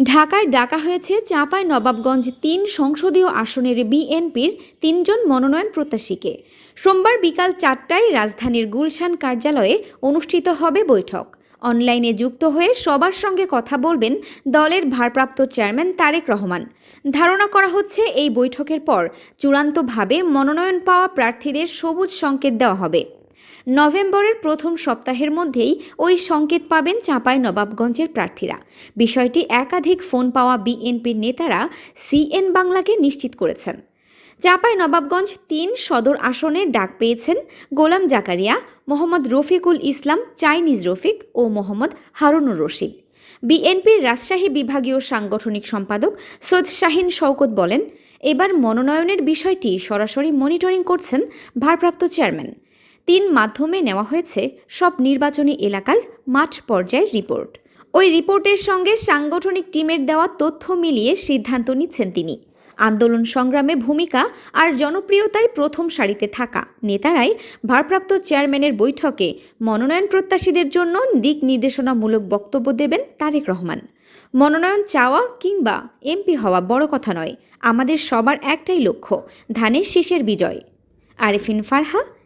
ঢাকায় ডাকা হয়েছে চাঁপাই নবাবগঞ্জ তিন সংসদীয় আসনের বিএনপির তিনজন মনোনয়ন প্রত্যাশীকে। সোমবার বিকাল চারটায় রাজধানীর গুলশান কার্যালয়ে অনুষ্ঠিত হবে বৈঠক। অনলাইনে যুক্ত হয়ে সবার সঙ্গে কথা বলবেন দলের ভারপ্রাপ্ত চেয়ারম্যান তারেক রহমান। ধারণা করা হচ্ছে এই বৈঠকের পর চূড়ান্তভাবে মনোনয়ন পাওয়া প্রার্থীদের সবুজ সংকেত দেওয়া হবে। নভেম্বরের প্রথম সপ্তাহের মধ্যেই ওই সংকেত পাবেন চাঁপাই নবাবগঞ্জের প্রার্থীরা। বিষয়টি একাধিক ফোন পাওয়া বিএনপির নেতারা সিএন বাংলাকে নিশ্চিত করেছেন। চাঁপাই নবাবগঞ্জ তিন সদর আসনে ডাক পেয়েছেন গোলাম জাকারিয়া, মোহাম্মদ রফিকুল ইসলাম, চাইনিজ রফিক ও মোহাম্মদ হারুনুর রশিদ। বিএনপির রাজশাহী বিভাগীয় সাংগঠনিক সম্পাদক সৈয়দ শাহিন শওকত বলেন, এবার মনোনয়নের বিষয়টি সরাসরি মনিটরিং করছেন ভারপ্রাপ্ত চেয়ারম্যান। তিন মাধ্যমে নেওয়া হয়েছে সব নির্বাচনী এলাকার মাঠ পর্যায়ের রিপোর্ট। ওই রিপোর্টের সঙ্গে সাংগঠনিক টিমের দেওয়া তথ্য মিলিয়ে সিদ্ধান্ত নিচ্ছেন তিনি। আন্দোলন সংগ্রামে ভূমিকা আর জনপ্রিয়তায় প্রথম সারিতে থাকা। নেতারাই ভারপ্রাপ্ত চেয়ারম্যানের বৈঠকে মনোনয়ন প্রত্যাশীদের জন্য দিক নির্দেশনামূলক বক্তব্য দেবেন তারেক রহমান। মনোনয়ন চাওয়া কিংবা এমপি হওয়া বড় কথা নয়, আমাদের সবার একটাই লক্ষ্য, ধানের শীষের বিজয়। Arifin Farha